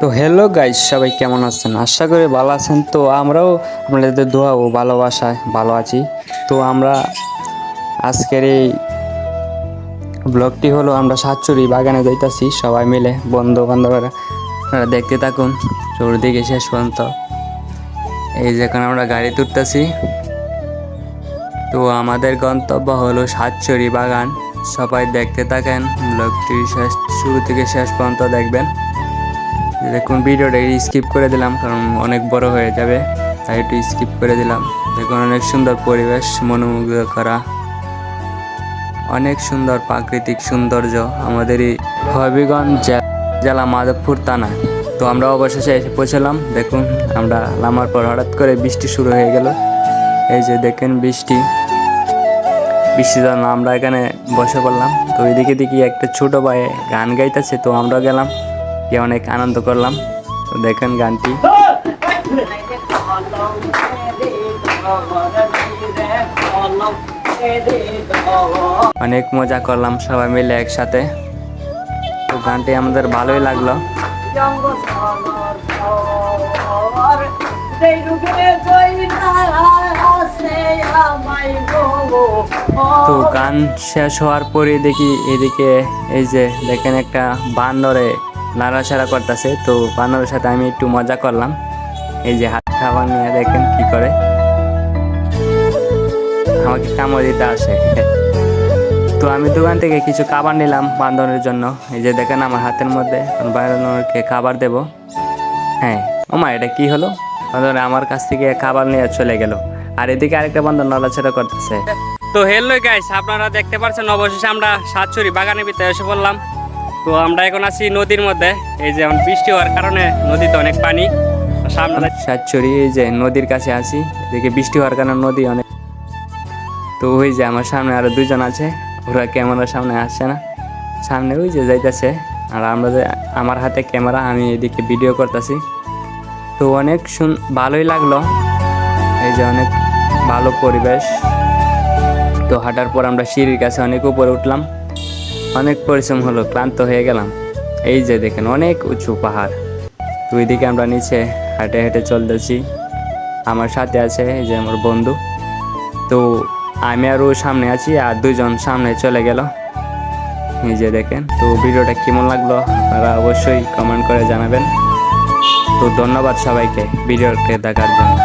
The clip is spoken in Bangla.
তো হ্যালো গাইস সবাই কেমন আছেন? আশা করি ভালো আছেন। তো আমরাও আপনাদের ও ভালোবাসায় ভালো আছি। তো আমরা আজকের এই ব্লগটি হলো আমরা সাতচুরি বাগানে যাইতাছি, সবাই মিলে বন্ধু বান্ধবরা আপনারা দেখতে থাকুন, চতুর্দিকে শেষ পর্যন্ত। এই যেখানে আমরা গাড়ি তুলতেছি। তো আমাদের গন্তব্য হলো সাতচুরি বাগান। সবাই দেখতে থাকেন ব্লগটি শেষ শুরু থেকে শেষ পর্যন্ত দেখবেন। দেখুন, ভিডিওটা স্কিপ করে দিলাম, কারণ অনেক বড় হয়ে যাবে, তাই একটু স্কিপ করে দিলাম। দেখুন, অনেক সুন্দর পরিবেশ মনোমুগ্ধ করা অনেক সুন্দর প্রাকৃতিক সৌন্দর্য আমাদের এই হবিগঞ্জ জেলা মাধবপুর থানা তো আমরা অবশেষে এসে পৌঁছলাম, দেখুন, আমরা নামার পর হঠাৎ করে বৃষ্টি শুরু হয়ে গেল। এই যে দেখেন বৃষ্টি। বৃষ্টির জন্য আমরা এখানে বসে পড়লাম। তো এদিকে দেখি একটা ছোট ভাই গান গাইতেছে, তো আমরা গেলাম। গিয়ে অনেক আনন্দ করলাম। দেখেন গানটি। অনেক মজা করলাম সবাই মিলে একসাথে। তো গানটি আমাদের ভালোই লাগল। তো গান শেষ হওয়ার পরে দেখি এদিকে এই যে দেখেন একটা বান্দরে নাড়াচাড়া করতেছে। তো বান্দরের সাথে আমি একটু মজা করলাম। এই যে হাত খাবার নিয়ে দেখেন কি করে। আমাকে কামড় দিতে আসে। তো আমি দোকান থেকে কিছু খাবার নিলাম বান্দরের জন্য। এই যে দেখেন আমার হাতের মধ্যে বান্দরকে খাবার দেব। হ্যাঁ ওমা, এটা কি হলো? বান্দর আমার কাছ থেকে খাবার নিয়ে চলে গেল। আর এদিকে আরেকটা বান্দর নড়াচড়া করতেছে। তো হেলো গাইস আপনারা দেখতে পাচ্ছেন অবশেষে আমরা সাতচুরি বাগানের ভিতরে এসে পড়লাম। তো আমরা এখন আছি নদীর মধ্যে। এই যে এখন বৃষ্টি হওয়ার কারণে নদীতে অনেক পানি। সামনে সাতচুরি এই যে নদীর কাছে আছি। এদিকে বৃষ্টি হওয়ার কারণে নদী অনেক তো ওই যে আমার সামনে আরও দুজন আছে। ওরা ক্যামেরার সামনে আসছে না। সামনে ওই যে যাইতেছে। আর আমরা যে আমার হাতে ক্যামেরা, আমি এদিকে ভিডিও করতেছি। তো অনেক শুন ভালোই লাগল। এই যে অনেক ভালো পরিবেশ। তো হাঁটার পর আমরা সিঁড়ির কাছে অনেক উপরে উঠলাম। অনেক পরিশ্রম হলো, ক্লান্ত হয়ে গেলাম। এই যে দেখেন, অনেক উঁচু পাহাড়। তো ওইদিকে আমরা নিচে হেঁটে হেঁটে চলতেছি। আমার সাথে আছে এই যে আমার বন্ধু। তো আমি আর সামনে আছি আর দুজন সামনে চলে গেল। এই যে দেখেন, তো ভিডিওটা কেমন লাগল আপনারা অবশ্যই কমেন্ট করে জানাবেন। তো ধন্যবাদ সবাইকে ভিডিওটা দেখার জন্য।